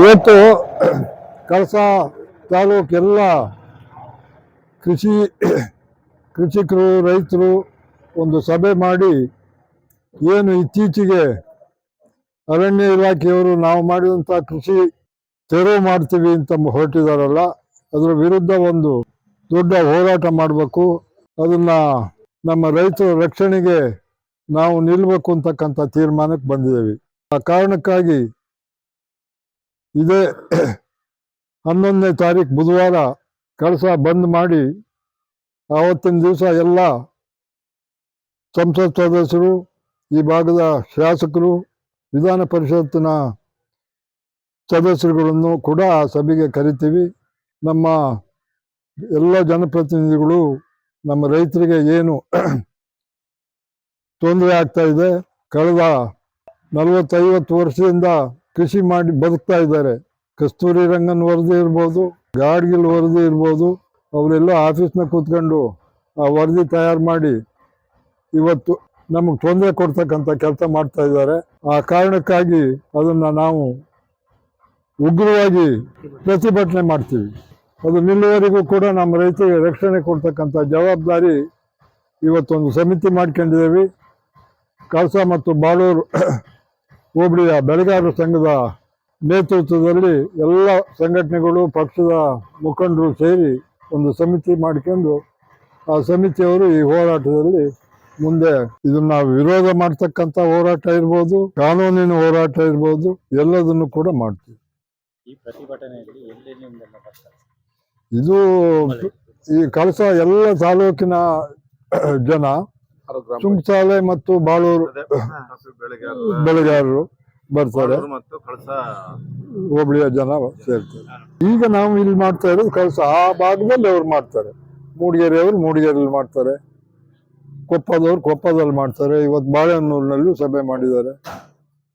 ಇವತ್ತು ಕಳಸ ತಾಲೂಕೆಲ್ಲ ಕೃಷಿ, ಕೃಷಿಕರು, ರೈತರು ಒಂದು ಸಭೆ ಮಾಡಿ ಏನು ಇತ್ತೀಚೆಗೆ ಅರಣ್ಯ ಇಲಾಖೆಯವರು ನಾವು ಮಾಡಿದಂಥ ಕೃಷಿ ತೆರವು ಮಾಡ್ತೀವಿ ಅಂತ ಹೊರಟಿದಾರಲ್ಲ, ಅದರ ವಿರುದ್ಧ ಒಂದು ದೊಡ್ಡ ಹೋರಾಟ ಮಾಡಬೇಕು. ಅದನ್ನ ನಮ್ಮ ರೈತರ ರಕ್ಷಣೆಗೆ ನಾವು ನಿಲ್ಲಬೇಕು ಅಂತಕ್ಕಂಥ ತೀರ್ಮಾನಕ್ಕೆ ಬಂದಿದ್ದೀವಿ. ಆ ಕಾರಣಕ್ಕಾಗಿ ಇದೇ ಹನ್ನೊಂದನೇ ತಾರೀಕು ಬುಧವಾರ ಕಳಸ ಬಂದ್ ಮಾಡಿ ಆವತ್ತಿನ ದಿವಸ ಎಲ್ಲ ಸಂಸತ್ ಸದಸ್ಯರು, ಈ ಭಾಗದ ಶಾಸಕರು, ವಿಧಾನ ಪರಿಷತ್ತಿನ ಸದಸ್ಯರುಗಳನ್ನು ಕೂಡ ಸಭೆಗೆ ಕರಿತೀವಿ. ನಮ್ಮ ಎಲ್ಲ ಜನಪ್ರತಿನಿಧಿಗಳು, ನಮ್ಮ ರೈತರಿಗೆ ಏನು ತೊಂದರೆ ಆಗ್ತಾ ಇದೆ, ಕಳೆದ ನಲವತ್ತೈವತ್ತು ವರ್ಷದಿಂದ ಕೃಷಿ ಮಾಡಿ ಬದುಕ್ತಾ ಇದ್ದಾರೆ. ಕಸ್ತೂರಿ ರಂಗನ್ ವರದಿ ಇರ್ಬೋದು, ಗಾಡ್ಗಿಲ್ ವರದಿ ಇರ್ಬೋದು, ಅವರೆಲ್ಲ ಆಫೀಸ್ನ ಕೂತ್ಕೊಂಡು ಆ ವರದಿ ತಯಾರು ಮಾಡಿ ಇವತ್ತು ನಮಗೆ ತೊಂದರೆ ಕೊಡ್ತಕ್ಕಂಥ ಕೆಲಸ ಮಾಡ್ತಾ ಇದ್ದಾರೆ. ಆ ಕಾರಣಕ್ಕಾಗಿ ಅದನ್ನು ನಾವು ಉಗ್ರವಾಗಿ ಪ್ರತಿಭಟನೆ ಮಾಡ್ತೀವಿ. ಅದು ನಿಲ್ಲುವವರೆಗೂ ಕೂಡ ನಮ್ಮ ರೈತರಿಗೆ ರಕ್ಷಣೆ ಕೊಡ್ತಕ್ಕಂಥ ಜವಾಬ್ದಾರಿ ಇವತ್ತೊಂದು ಸಮಿತಿ ಮಾಡ್ಕೊಂಡಿದ್ದೇವೆ. ಕಳಸ ಮತ್ತು ಬಾಳೂರು ಹೋಬಳಿಯ ಬೆಳೆಗಾರರ ಸಂಘದ ನೇತೃತ್ವದಲ್ಲಿ ಎಲ್ಲ ಸಂಘಟನೆಗಳು ಪಕ್ಷದ ಮುಖಂಡರು ಸೇರಿ ಒಂದು ಸಮಿತಿ ಮಾಡ್ಕೊಂಡು ಆ ಸಮಿತಿಯವರು ಈ ಹೋರಾಟದಲ್ಲಿ ಮುಂದೆ ಇದನ್ನ ವಿರೋಧ ಮಾಡ್ತಕ್ಕಂಥ ಹೋರಾಟ ಇರ್ಬೋದು ಕಾನೂನಿನ ಹೋರಾಟ ಇರ್ಬೋದು ಎಲ್ಲದನ್ನು ಕೂಡ ಮಾಡ್ತೀವಿ. ಇದು ಈ ಕಳಸ ಎಲ್ಲ ತಾಲೂಕಿನ ಜನ ಸುಂಕಸಾಲೆ ಮತ್ತು ಬಾಳೂರು ಬೆಳೆಗಾರರು ಬರ್ತಾರೆ. ಮತ್ತು ಕಳಸ ಹೋಬಳಿಯ ಜನ ಸೇರ್ತಾರೆ. ಈಗ ನಾವು ಇಲ್ಲಿ ಮಾಡ್ತಾ ಇರೋದು ಕಳಸ ಆ ಭಾಗದಲ್ಲಿ ಅವ್ರು ಮಾಡ್ತಾರೆ. ಮೂಡಿಗೆರೆಯವರು ಮೂಡಿಗೆರೆಯಲ್ಲಿ ಮಾಡ್ತಾರೆ. ಕೊಪ್ಪದವ್ರು ಕೊಪ್ಪದಲ್ಲಿ ಮಾಡ್ತಾರೆ. ಇವತ್ತು ಬಾಳೆಹೊನ್ನೂರಿನಲ್ಲೂ ಸಭೆ ಮಾಡಿದ್ದಾರೆ.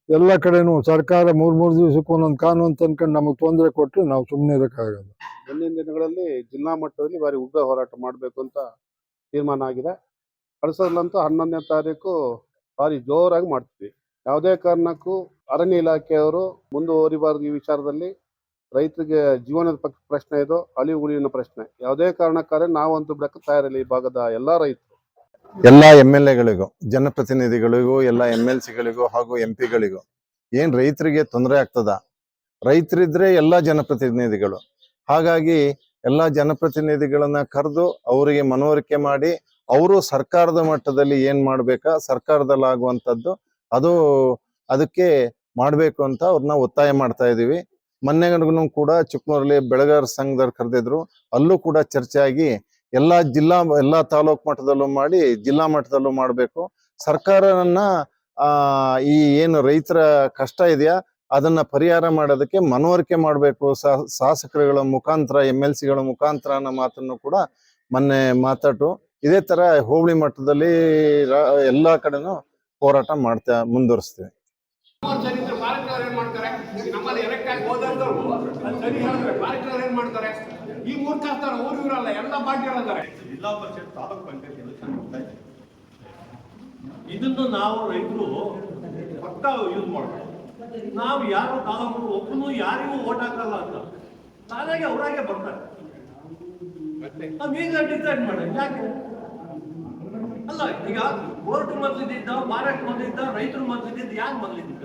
ಎಲ್ಲ ಕಡೆನೂ ಸರ್ಕಾರ ಮೂರ್ ಮೂರು ದಿವಸಕ್ಕೆ ಒಂದೊಂದು ಕಾನೂನು ತಂದ್ಕೊಂಡು ನಮಗೆ ತೊಂದರೆ ಕೊಟ್ಟರೆ ನಾವು ಸುಮ್ಮನೆ ಇರೋಕ್ಕಾಗಲ್ಲ. ಮುಂದಿನ ದಿನಗಳಲ್ಲಿ ಜಿಲ್ಲಾ ಮಟ್ಟದಲ್ಲಿ ಬಾರಿ ಉಗ್ರ ಹೋರಾಟ ಮಾಡಬೇಕು ಅಂತ ತೀರ್ಮಾನ ಆಗಿದೆ. ಕಳಸದಲ್ಲಂತೂ ಹನ್ನೊಂದನೇ ತಾರೀಕು ಭಾರಿ ಜೋರಾಗಿ ಮಾಡ್ತೀವಿ. ಯಾವುದೇ ಕಾರಣಕ್ಕೂ ಅರಣ್ಯ ಇಲಾಖೆಯವರು ಮುಂದುವರಿಬಾರದು ಈ ವಿಚಾರದಲ್ಲಿ. ರೈತರಿಗೆ ಜೀವನದ ಪ್ರಶ್ನೆ ಇದು ಅಳಿವು ಉಳಿವಿನ ಪ್ರಶ್ನೆ. ಯಾವುದೇ ಕಾರಣಕ್ಕಾದ್ರೆ ನಾವಂತೂ ಬಿಡಕ್ಕೆ ತಯಾರಿಲ್ಲ ಈ ಭಾಗದ ಎಲ್ಲಾ ರೈತರು. ಎಲ್ಲ ಎಂ ಎಲ್ ಎಗಳಿಗೂ, ಜನಪ್ರತಿನಿಧಿಗಳಿಗೂ, ಎಲ್ಲ ಎಂ ಎಲ್ ಸಿಗಳಿಗೂ ಹಾಗೂ ಎಂ ಪಿಗಳಿಗೂ, ಏನ್ ರೈತರಿಗೆ ತೊಂದರೆ ಆಗ್ತದ? ರೈತರಿದ್ರೆ ಎಲ್ಲ ಜನಪ್ರತಿನಿಧಿಗಳು. ಹಾಗಾಗಿ ಎಲ್ಲ ಜನಪ್ರತಿನಿಧಿಗಳನ್ನ ಕರೆದು ಅವರಿಗೆ ಮನವರಿಕೆ ಮಾಡಿ ಅವರು ಸರ್ಕಾರದ ಮಟ್ಟದಲ್ಲಿ ಏನ್ ಮಾಡ್ಬೇಕಾ? ಸರ್ಕಾರದಲ್ಲಿ ಆಗುವಂತದ್ದು ಅದು ಅದಕ್ಕೆ ಮಾಡಬೇಕು ಅಂತ ಅವ್ರನ್ನ ಒತ್ತಾಯ ಮಾಡ್ತಾ ಇದೀವಿ ಮೊನ್ನೆಗೂ ಕೂಡ ಚಿಕ್ಕಮೂರಲ್ಲಿ ಬೆಳಗಾರ ಸಂಘದವ್ರು ಕರೆದಿದ್ರು. ಅಲ್ಲೂ ಕೂಡ ಚರ್ಚೆ ಆಗಿ ಎಲ್ಲಾ ಜಿಲ್ಲಾ, ಎಲ್ಲಾ ತಾಲೂಕ್ ಮಟ್ಟದಲ್ಲೂ ಮಾಡಿ, ಜಿಲ್ಲಾ ಮಟ್ಟದಲ್ಲೂ ಮಾಡಬೇಕು. ಸರ್ಕಾರನ ಈ ಏನು ರೈತರ ಕಷ್ಟ ಇದೆಯಾ? ಅದನ್ನ ಪರಿಹಾರ ಮಾಡೋದಕ್ಕೆ ಮನವರಿಕೆ ಮಾಡಬೇಕು. ಶಾಸಕರುಗಳ ಮುಖಾಂತರ ಎಂ ಎಲ್ ಸಿಗಳ ಮುಖಾಂತರ ಅನ್ನೋ ಮಾತನ್ನು ಕೂಡ ಮೊನ್ನೆ ಮಾತಾಟು. ಇದೇ ತರ ಹೋಬಳಿ ಮಟ್ಟದಲ್ಲಿ ಎಲ್ಲಾ ಕಡೆನೂ ಹೋರಾಟ ಮಾಡ್ತಾ ಮುಂದುವರಿಸ್ತೀವಿ. ಚರಿತ್ರೆ ಪಾರ್ಟಿಯವ್ರು ಏನ್ ಮಾಡ್ತಾರೆ? ನಮ್ಮಲ್ಲಿ ಎಲೆಕ್ಟ್ ಆಗಿ ಹೋದಂತವ್ರು ಸರಿ ಹೇಳಿದ್ರೆ ಪಾರ್ಟಿಯವ್ರು ಏನ್ ಮಾಡ್ತಾರೆ? ಈ ಮೂರ್ಖಾಸ್ತಾರ ಊರು ಇವರಲ್ಲ ಎಲ್ಲ ಜಿಲ್ಲಾ ಪರಿಷತ್ ತಾಲೂಕ್ ಪಂಚಾಯತ್ ಎಲೆಕ್ಷನ್ ಆಗ್ತಾ ಇದೆ. ಇದನ್ನು ನಾವು ರೈತರು ಪಕ್ಕ ಯೂಸ್ ಮಾಡ್ತಾರೆ ನಾವು ಯಾರು ತಾಲೂಕು ಒಬ್ಬನು ಯಾರಿಗೂ ಓಟ್ ಹಾಕಲ್ಲ ಅಂತ. ತಾನಾಗೆ ಅವರಾಗೆ ಬರ್ತಾರೆ. ನಾವು ಈಗ ಡಿಸೈಡ್ ಮಾಡಿ ಯಾಕೆ? ಅಲ್ಲ ಈಗ ಕೋರ್ಟ್ ಮೊದಲಿದ್ದ ಮಾರಾಟ ಮೊದಲಿದ್ದ ರೈತರು ಮೊದಲಿದ್ದ ಯಾಕೆ ಮೊದಲಿದ್ದ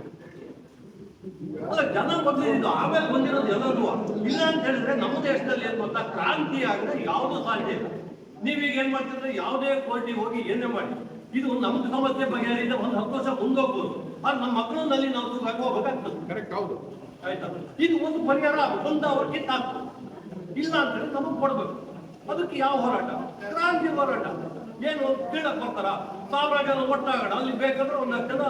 ಅಲ್ಲ ಜನ ಮೊದಲಿದ್ದು ಆಮೇಲೆ ಬಂದಿರೋದು ಎಲ್ಲರೂ. ಇಲ್ಲ ಅಂತ ಹೇಳಿದ್ರೆ ನಮ್ಮ ದೇಶದಲ್ಲಿ ಏನ್ ಗೊತ್ತಾ ಕ್ರಾಂತಿ ಆಗದೆ ಯಾವುದು ಸಾಧ್ಯ ಇಲ್ಲ. ನೀವೀಗ ಏನ್ ಮಾಡ್ತಿದ್ರೆ ಯಾವುದೇ ಕೋರ್ಟಿಗೆ ಹೋಗಿ ಏನೇ ಮಾಡಿ. ಇದು ನಮ್ದು ಸಮಸ್ಯೆ ಬಗೆಹರಿದ ಒಂದು ಹತ್ತು ವರ್ಷ ಮುಂದೋಗ್ಬೋದು. ಆದ್ರೆ ನಮ್ಮ ಮಕ್ಕಳಲ್ಲಿ ನಾವು ಹೋಗ್ಬೇಕಾಗ್ತದೆ ಕರೆಕ್ಟ್ ಹೌದು. ಆಯ್ತಾ? ಇದು ಒಂದು ಪರಿಹಾರ ಬಂದ ಅವ್ರ ಕಿತ್ತಾಕ್ತು ಇಲ್ಲ ಅಂದ್ರೆ ನಮಗ್ ಕೊಡ್ಬೇಕು. ಅದಕ್ಕೆ ಯಾವ ಹೋರಾಟ? ಕ್ರಾಂತಿ ಹೋರಾಟ. ಏನು ಕೀಳಕ್ ಬರ್ತಾರ ಸಾವಿರ ಜನ ಒಟ್ಟಾಗಣ ಅಲ್ಲಿ ಬೇಕಾದ್ರೆ ಒಂದ್ ಜನ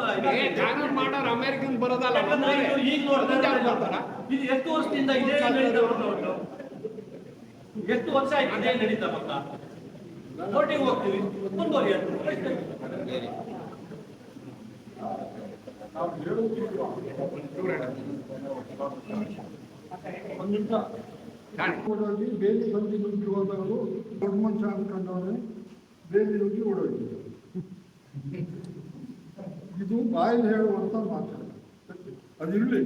ಕಾನೂನು ಮಾಡೋರು ಅಮೆರಿಕನ್ ಬರೋದಲ್ಲ ಈಗ ನೋಡ್ತಾ ಮುಂದೆ ಬರ್ತಾರ ಇದು ಎಷ್ಟು ವರ್ಷದಿಂದ ಇದೇ ನಡೀತಾ ಬರ್ತಾ ಉಂಟು ಎಷ್ಟು ವರ್ಷ ಆಯ್ತು ಇದೇ ನಡೀತಾ ಬರ್ತಾ ಕೋರ್ಟಿಗೆ ಹೋಗ್ತೀವಿ. ಮುಂದುವರಿಯೋದು. ಒಂದ್ ನಿಮಿಷ. ಬೇಲಿ ಬಂದು ಹೋದವರು ದೊಡ್ಡ ಮನುಷ್ಯ ಅನ್ಕೊಂಡವನು ಬೇಲಿ ನುಗ್ಗಿ ಓಡೋಗಿದ್ದು ಇದು ಬಾಯಲ್ಲಿ ಹೇಳುವಂಥ ಮಾತು. ಅದಿರಲಿ.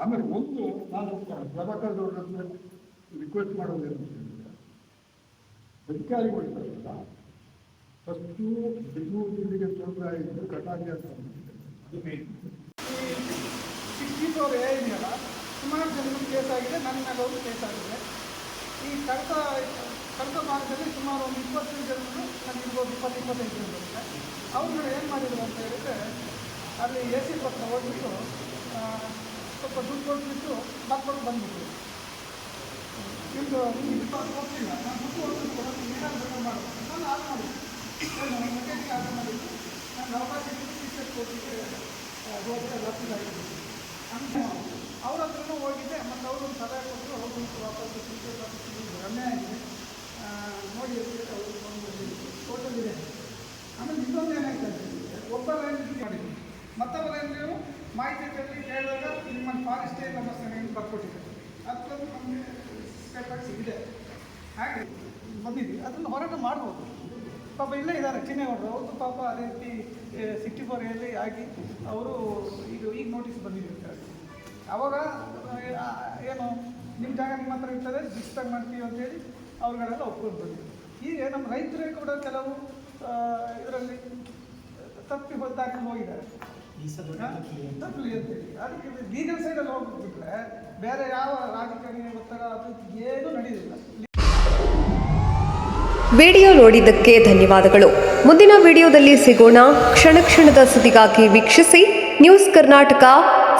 ಆಮೇಲೆ ಒಂದು ನಾನು ಪ್ರಭಾಕರ್ದವ್ರ ಹತ್ರ ರಿಕ್ವೆಸ್ಟ್ ಮಾಡೋದೇನು ಅಧಿಕಾರಿಗಳಿದ್ದಾರಲ್ಲ ಫಸ್ಟು ಬೆಂಗಳೂರು ಜಿಲ್ಲೆಗೆ ತೊಂದರೆ ಆಯಿತು ಕಟಾಗಿ ಅಂತ ಅದು ಮೇನ್ ಎ ಇದೆಯಲ್ಲ, ಸುಮಾರು ಜನರಿಗೆ ಕೇಸ್ ಆಗಿದೆ, ನನ್ನ ಕೇಸ್ ಆಗಿದೆ. ಈ ಕಡತ ಕಡತ ಭಾಗದಲ್ಲಿ ಸುಮಾರು ಒಂದು ಇಪ್ಪತ್ತೈದು ಜನರು ನನಗೆ ಇರ್ಬೋದು, ಇಪ್ಪತ್ತು, ಇಪ್ಪತ್ತೈದು ಜನ ಬರುತ್ತೆ ಅವ್ರುಗಳು ಏನು ಮಾಡಿದ್ರು ಅಂತ ಹೇಳಿದ್ರೆ, ಅಲ್ಲಿ ಎ ಸಿ ಪತ್ರ ಹೋಗ್ಬಿಟ್ಟು ಸ್ವಲ್ಪ ದುಡ್ಡು ಕೊಟ್ಬಿಟ್ಟು ಮಕ್ಕಳು ಬಂದ್ಬಿಟ್ಟು ನಿಮ್ಮದು ಇದು ಹೋಗ್ತಿಲ್ಲ ನಾನು ದುಡ್ಡು ಹೋಗ್ಬಿಟ್ಟು ಏನಾದ್ರು ಏನಾದ್ರು ಮಾಡೋದು ನಾನು ಆರ್ಡ್ ಮಾಡಿದ್ದು ನಾನು ಮೆಕ್ಯಾನಿಕ್ ಆರ್ಡರ್ ಮಾಡಿದ್ದು, ನಾನು ಅವಕಾಶ ಟೀಚರ್ ಕೊಟ್ಟಿದ್ದೆ ಹೋಗಿದ್ದೆ ಲಕ್ಷ ಅಂತ ಅವ್ರ ಹತ್ರನೂ ಹೋಗಿದ್ದೆ, ಮತ್ತು ಅವರು ಸಲಹೆ ಕೊಟ್ಟರು ಹೋಗಿ ವಾಪಸ್ ಟೀಚರ್ ರಮ್ಯ ಆಗಿದೆ. ನೋಡಿ ಫೋಟೋ ಹೇಳಿ ಅವರು ಫೋನ್ ಮಾಡಿದ್ರು ಟೋಟಲ್ ಇದೆ. ಆಮೇಲೆ ಇನ್ನೊಂದು ಹೇಳಿದ್ರೆ ಒಬ್ಬ ಲೈನ್ ಮಾಡಿದ್ರು. ಮತ್ತೊಬ್ಬ ಲೈನ್ ಮಾಹಿತಿ ಕೇಳಿ ಕೇಳಿದಾಗ ನಿಮ್ಮಲ್ಲಿ ಫಾರೆಸ್ಟೇ ನಮಸ್ತೆ ಅಂತ ಬರ್ಕೊಟ್ಟಿದ್ದಾರೆ ಅದೊಂದು ನಮಗೆ ಸ್ಟೇಟ್ಮೆಂಟ್ಸ್ ಇದೆ ಹಾಗೆ ಬಂದಿದ್ವಿ ಅದನ್ನು ಹೋರಾಟ ಮಾಡ್ಬೋದು. ಪಾಪ ಇಲ್ಲೇ ಇದ್ದಾರೆ, ಚಿನ್ನೇಗೌಡರು. ಅವ್ರದ್ದು ಪಾಪ ಅದೇ ರೀತಿ ಸಿಕ್ಸ್ಟಿ ಫೋರ್ ಎಲ್ಲಿ ಆಗಿ ಅವರು ಈಗ ಈಗ ನೋಟಿಸ್ ಬಂದಿದೆ ಅಂತ ಹೇಳಿ. ಅವಾಗ ಏನು, ನಿಮ್ಮ ಜಾಗ ನಿಮ್ಮ ಹತ್ರ ಇರ್ತದೆ ಡಿಸ್ಟರ್ಬ್ ಮಾಡ್ತೀವಿ ಅಂತೇಳಿ ಅವ್ರುಗಳೆಲ್ಲ ಒಪ್ಕೊಂಡು ಬಂದಿದ್ರು ಹೀಗೆ ನಮ್ಮ ರೈತರೇ ಕೂಡ ಕೆಲವು ಇದರಲ್ಲಿ ತಪ್ಪಿ ಹೊದ್ದಾಕಿ ಹೋಗಿದ್ದಾರೆ? ತಪ್ಪಲಿ ಅಂತೇಳಿ ಅದಕ್ಕೆ ಲೀಗಲ್ ಸೈಡಲ್ಲಿ ಹೋಗ್ಬಿಟ್ಬಿಟ್ರೆ ಬೇರೆ ಯಾವ ರಾಜಕಾರಣಿ ಒತ್ತಡ ಅದು ಏನು ನಡೆಯೋದಿಲ್ಲ. ವಿಡಿಯೋ ನೋಡಿದ್ದಕ್ಕೆ ಧನ್ಯವಾದಗಳು. ಮುಂದಿನ ವಿಡಿಯೋದಲ್ಲಿ ಸಿಗೋಣ. ಕ್ಷಣ ಕ್ಷಣದ ಸುದ್ದಿಗಾಗಿ ವೀಕ್ಷಿಸಿ. ನ್ಯೂಸ್ ಕರ್ನಾಟಕ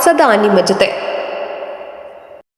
ಸದಾ ನಿಮ್ಮ ಜೊತೆ.